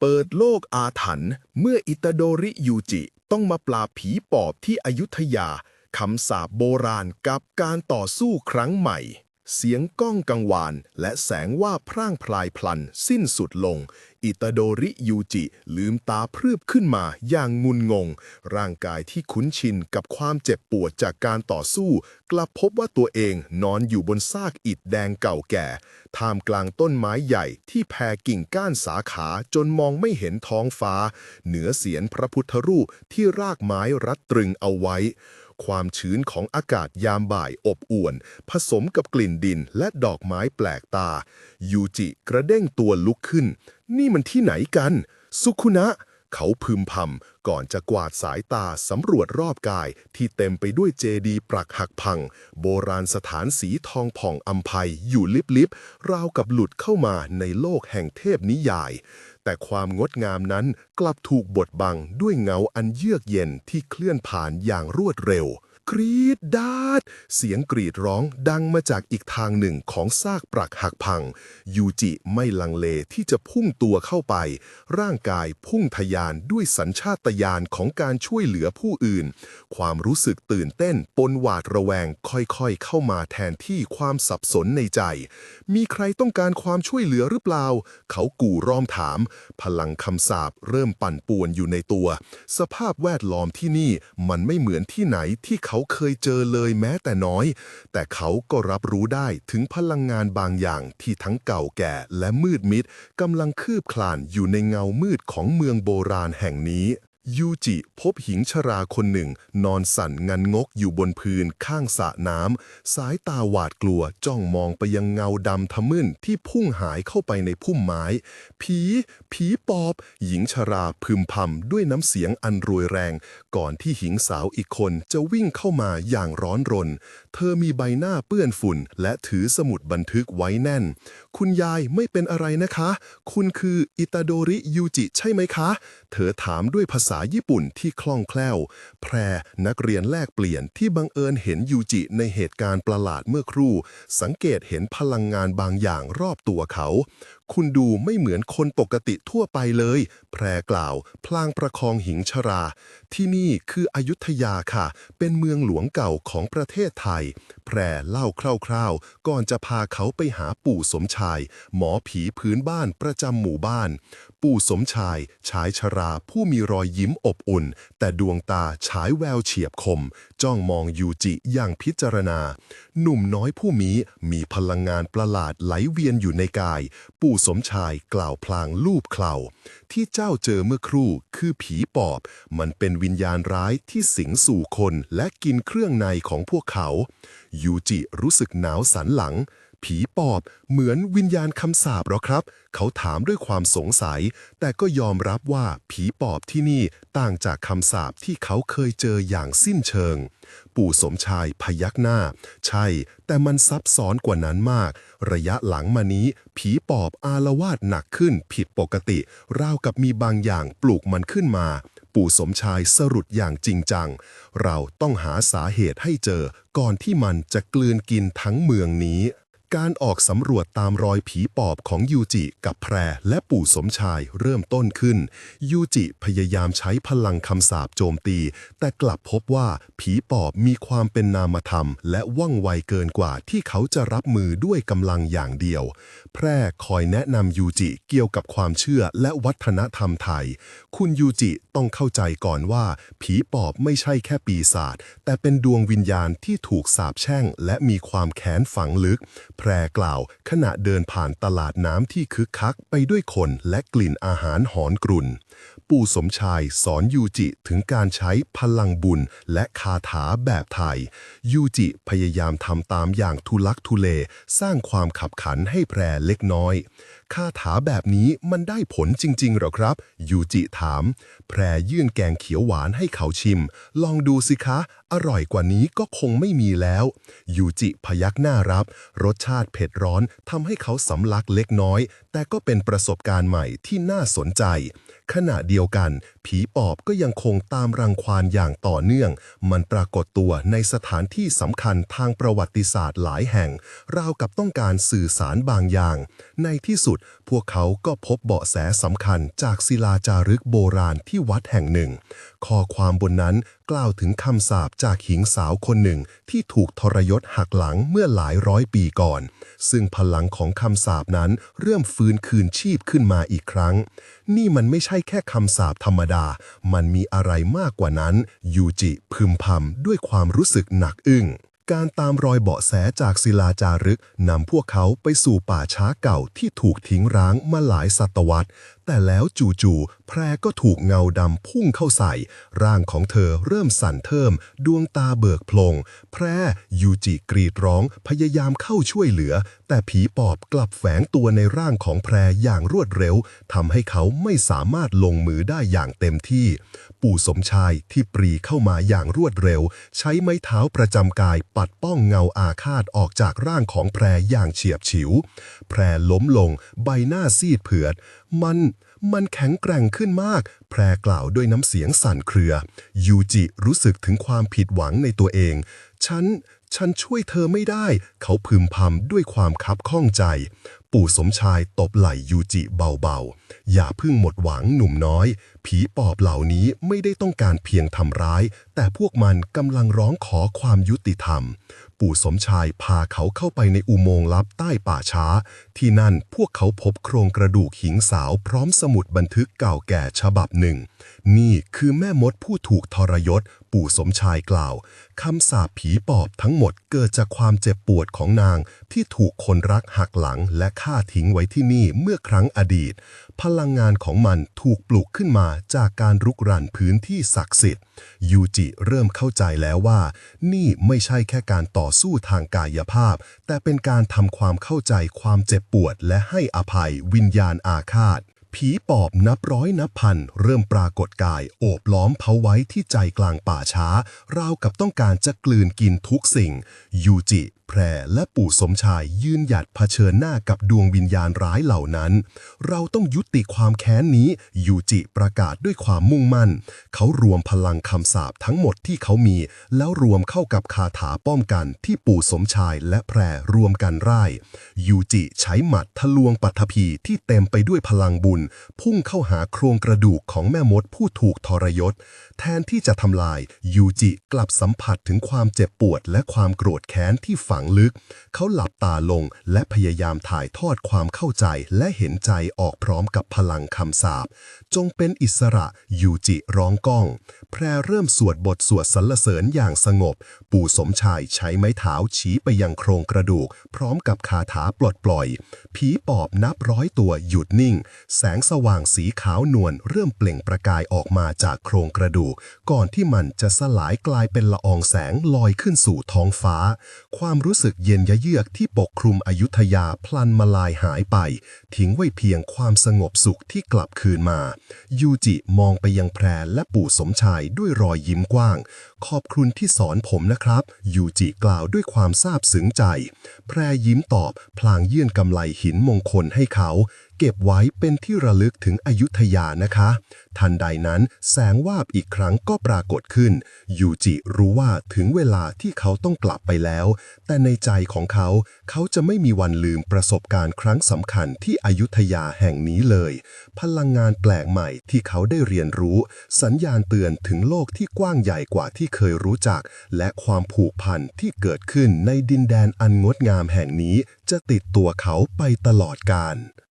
เปิดโลกอาถรรพ์เมื่ออิตาโดริยูจิ ต้องมาปราบผีปอบที่อยุธยาคำสาปโบราณกับการต่อสู้ครั้งใหม่ เสียงก้องกังวาน และแสงว่าพร่างพลายพลัน สิ้นสุดลง อิตาโดริยูจิ ลืมตาพรืบขึ้นมาอย่างงุนงง ร่างกายที่คุ้นชินกับความเจ็บปวดจากการต่อสู้ กลับพบว่าตัวเองนอนอยู่บนซากอิฐแดงเก่าแก่ ท่ามกลางต้นไม้ใหญ่ที่แผ่กิ่งก้านสาขาจนมองไม่เห็นท้องฟ้า เหนือเสียนพระพุทธรูปที่รากไม้รัดตรึงเอาไว้ ความชื้นของอากาศยามบ่ายอบอวน ผสมกับกลิ่นดินและดอกไม้แปลกตา ยูจิกระเด้งตัวลุกขึ้น นี่มันที่ไหนกัน สุคุนะ เขาพึมพำก่อนจะกวาดสายตาสำรวจรอบกายที่เต็มไปด้วยเจดีปรักหักพัง โบราณสถานสีทองผ่องอัมภัยอยู่ลิบๆราวกับหลุดเข้ามาในโลกแห่งเทพนิยาย แต่ความงดงามนั้นกลับถูกบดบังด้วยเงาอันเยือกเย็นที่เคลื่อนผ่านอย่างรวดเร็ว กรีดดาด เสียงกรีดร้องดังมาจากอีกทางหนึ่งของซากปรักหักพัง ยูจิไม่ลังเลที่จะพุ่งตัวเข้าไป ร่างกายพุ่งทะยานด้วยสัญชาตญาณของการช่วยเหลือผู้อื่น ความรู้สึกตื่นเต้นปนหวาดระแวงค่อยๆ เข้ามาแทนที่ความสับสนในใจ มีใครต้องการความช่วยเหลือหรือเปล่า เขากู่ร้อมถาม พลังคำสาปเริ่มปั่นป่วนอยู่ในตัว สภาพแวดล้อมที่นี่มันไม่เหมือนที่ไหนที่เขาเคยเจอเลยแม้แต่น้อย แต่เขาก็รับรู้ได้ถึงพลังงานบางอย่างที่ทั้งเก่าแก่และมืดมิดกำลังคืบคลานอยู่ในเงามืดของเมืองโบราณแห่งนี้ ยูจิพบหญิงชราคนหนึ่ง นอนสั่นงันงกอยู่บนพื้นข้างสระน้ำ สายตาหวาดกลัวจ้องมองไปยังเงาดำทะมึนที่พุ่งหายเข้าไปในพุ่มไม้ ผี ผีปอบ หญิงชราพึมพำด้วยน้ำเสียงอันรวยแรง ก่อนที่หญิงสาวอีกคนจะวิ่งเข้ามาอย่างร้อนรน เธอมีใบหน้าเปื้อนฝุ่น และถือสมุดบันทึกไว้แน่น คุณยายไม่เป็นอะไรนะคะ คุณคืออิตาโดริยูจิใช่ไหมคะ เธอถามด้วยภาษาญี่ปุ่นที่คล่องแคล่ว แพรนักเรียนแลกเปลี่ยนที่บังเอิญเห็นยูจิในเหตุการณ์ประหลาดเมื่อครู่ สังเกตเห็นพลังงานบางอย่างรอบตัวเขา คุณดูไม่เหมือนคนปกติทั่วไปเลย แพรกล่าว พลางประคองหิงชรา ที่นี่คืออยุธยาค่ะ เป็นเมืองหลวงเก่าของประเทศไทย แพรเล่าคร่าวๆ ก่อนจะพาเขาไปหาปู่สมชาย หมอผีพื้นบ้านประจำหมู่บ้าน ปู่สมชาย ชายชราผู้มีรอยยิ้มอบอุ่น แต่ดวงตาฉายแววเฉียบคม จ้องมองยูจิอย่างพิจารณา หนุ่มน้อยผู้นี้มีพลังงานประหลาดไหลเวียนอยู่ในกาย ปู่สมชายกล่าวพลางลูบเคลาที่เจ้าเจอเมื่อครู่คือผีปอบ มันเป็นวิญญาณร้ายที่สิงสู่คนและกินเครื่องในของพวกเขา ยูจิรู้สึกหนาวสันหลัง ผีปอบเหมือนวิญญาณคำสาปหรอครับ เขาถามด้วยความสงสัย แต่ก็ยอมรับว่าผีปอบที่นี่ต่างจากคำสาปที่เขาเคยเจออย่างสิ้นเชิง ปู่สมชายพยักหน้า ใช่ แต่มันซับซ้อนกว่านั้นมาก ระยะหลังมานี้ ผีปอบอาละวาดหนักขึ้นผิดปกติ ราวกับมีบางอย่างปลูกมันขึ้นมา ปู่สมชายสรุปอย่างจริงจัง เราต้องหาสาเหตุให้เจอ ก่อนที่มันจะกลืนกินทั้งเมืองนี้ การออกสำรวจตามรอยผีปอบของยูจิกับแพรและปู่สมชายเริ่มต้นขึ้น ยูจิพยายามใช้พลังคำสาปโจมตี แต่กลับพบว่าผีปอบมีความเป็นนามธรรม และว่องไวเกินกว่าที่เขาจะรับมือด้วยกำลังอย่างเดียว แพรคอยแนะนำยูจิเกี่ยวกับความเชื่อและวัฒนธรรมไทย คุณยูจิต้องเข้าใจก่อนว่า ผีปอบไม่ใช่แค่ปีศาจแต่เป็นดวงวิญญาณที่ถูกสาปแช่ง และมีความแค้นฝังลึกแพรกล่าว ขณะเดินผ่านตลาดน้ำที่คึกคักไปด้วยคนและกลิ่นอาหารหอนกรุ่น ปู่สมชายสอนยูจิถึงการใช้พลังบุญและคาถาแบบไทย ยูจิพยายามทำตามอย่างทุลักทุเล สร้างความขับขันให้แพรเล็กน้อย คาถาแบบนี้มันได้ผลจริง ๆ หรอครับ ยูจิถาม แพรยื่นแกงเขียวหวานให้เขาชิม ลองดูสิคะ อร่อยกว่านี้ก็คงไม่มีแล้ว ยูจิพยักหน้ารับ รสชาติเผ็ดร้อนทำให้เขาสำลักเล็กน้อย แต่ก็เป็นประสบการณ์ใหม่ที่น่าสนใจ ขณะเดียวกัน ผีปอบก็ยังคงตามรังควานอย่างต่อเนื่อง มันปรากฏตัวในสถานที่สำคัญทางประวัติศาสตร์หลายแห่ง ราวกับต้องการสื่อสารบางอย่าง ในที่สุดพวกเขาก็พบเบาะแสสำคัญจากศิลาจารึกโบราณที่วัดแห่งหนึ่ง ข้อความบนนั้นกล่าวถึงคำสาปจากหญิงสาวคนหนึ่งที่ถูกทรยศหักหลังเมื่อหลายร้อยปีก่อน ซึ่งพลังของคำสาปนั้นเริ่มฟื้นคืนชีพขึ้นมาอีกครั้ง นี่มันไม่ใช่แค่คำสาปธรรมดา มันมีอะไรมากกว่านั้น ยูจิพึมพำด้วยความรู้สึกหนักอึ้งการตามรอยเบาะแสจากศิลาจารึกนำพวกเขาไปสู่ป่าช้าเก่าที่ถูกทิ้งร้างมาหลายศตวรรษ แต่แล้วจู่ๆ แพรก็ถูกเงาดำพุ่งเข้าใส่ ร่างของเธอเริ่มสั่นเทิม ดวงตาเบิกโพลง แพรยูจิกรีดร้อง พยายามเข้าช่วยเหลือ แต่ผีปอบกลับแฝงตัวในร่างของแพรอย่างรวดเร็ว ทำให้เขาไม่สามารถลงมือได้อย่างเต็มที่ ปู่สมชายที่ปรีเข้ามาอย่างรวดเร็ว ใช้ไม้เท้าประจำกายปัดป้องเงาอาฆาตออกจากร่างของแพรอย่างเฉียบฉิว แพรล้มลง ใบหน้าซีดเผือด มัน มันแข็งแกร่งขึ้นมาก แพรกล่าวด้วยน้ำเสียงสั่นเครือ ยูจิรู้สึกถึงความผิดหวังในตัวเอง ฉัน ฉันช่วยเธอไม่ได้ เขาพึมพำด้วยความคับข้องใจ ปู่สมชายตบไหล่ยูจิเบาๆ อย่าพิ่งหมดหวังหนุ่มน้อย ผีปอบเหล่านี้ไม่ได้ต้องการเพียงทำร้าย แต่พวกมันกำลังร้องขอความยุติธรรม ปู่สมชายพาเขาเข้าไปในอุโมงค์ลับใต้ป่าช้า ที่นั่นพวกเขาพบโครงกระดูกหิงสาวพร้อมสมุดบันทึกเก่าแก่ฉบับหนึ่ง นี่คือแม่มดผู้ถูกทรยศปู่สมชายกล่าวคำสาปผีปอบทั้งหมดเกิดจากความเจ็บปวดของนางที่ถูกคนรักหักหลังและฆ่าทิ้งไว้ที่นี่เมื่อครั้งอดีต พลังงานของมันถูกปลุกขึ้นมาจากการรุกรันพื้นที่ศักดิ์สิทธิ์ยูจิเริ่มเข้าใจแล้วว่า นี่ไม่ใช่แค่การต่อสู้ทางกายภาพ แต่เป็นการทำความเข้าใจความเจ็บปวดและให้อภัยวิญญาณอาฆาต ผีปอบนับร้อยนับพัน เริ่มปรากฏกาย โอบล้อมเผาไว้ที่ใจกลางป่าช้า ราวกับต้องการจะกลืนกินทุกสิ่ง ยูจิแพรและปู่สมชายยืนหยัดเผชิญหน้ากับดวงวิญญาณร้ายเหล่านั้น เราต้องยุติความแค้นนี้ ยูจิประกาศด้วยความมุ่งมั่น เขารวมพลังคำสาปทั้งหมดที่เขามี แล้วรวมเข้ากับคาถาป้องกันที่ปู่สมชายและแพรรวมกันร่ายยูจิใช้หมัดทะลวงปัทภีที่เต็มไปด้วยพลังบุญ พุ่งเข้าหาโครงกระดูกของแม่มดผู้ถูกทรยศ แทนที่จะทำลายยูจิกลับสัมผัสถึงความเจ็บปวดและความโกรธแค้นที่ฝังลึก เขาหลับตาลงและพยายามถ่ายทอดความเข้าใจและเห็นใจออกพร้อมกับพลังคำสาปจงเป็นอิสระยูจิร้องก้อง แพรเริ่มสวดบทสวดสรรเสริญอย่างสงบ ปู่สมชายใช้ไม้เท้าชี้ไปยังโครงกระดูก พร้อมกับคาถาปลดปล่อย ผีปอบนับร้อยตัวหยุดนิ่ง แสงสว่างสีขาวนวลเริ่มเปล่งประกายออกมาจากโครงกระดูก ก่อนที่มันจะสลายกลายเป็นละอองแสงลอยขึ้นสู่ท้องฟ้า ความรู้สึกเย็นยะเยือกที่ปกคลุมอยุธยาพลันมาลายหายไป ทิ้งไว้เพียงความสงบสุขที่กลับคืนมา ยูจิมองไปยังแพรและปู่สมชายด้วยรอยยิ้มกว้าง ขอบคุณที่สอนผมนะครับ ยูจิกล่าวด้วยความซาบซึ้งใจ แพรยิ้มตอบ พลางยื่นกำไลหินมงคลให้เขาเก็บไว้เป็นที่ระลึกถึงอยุธยานะคะ ทันใดนั้นแสงวาบอีกครั้งก็ปรากฏขึ้น ยูจิรู้ว่าถึงเวลาที่เขาต้องกลับไปแล้ว แต่ในใจของเขาเขาจะไม่มีวันลืมประสบการณ์ครั้งสำคัญที่อยุธยาแห่งนี้เลย พลังงานแปลกใหม่ที่เขาได้เรียนรู้ สัญญาณเตือนถึงโลกที่กว้างใหญ่กว่าที่เคยรู้จัก และความผูกพันที่เกิดขึ้นในดินแดนอันงดงามแห่งนี้จะติดตัวเขาไปตลอดกาล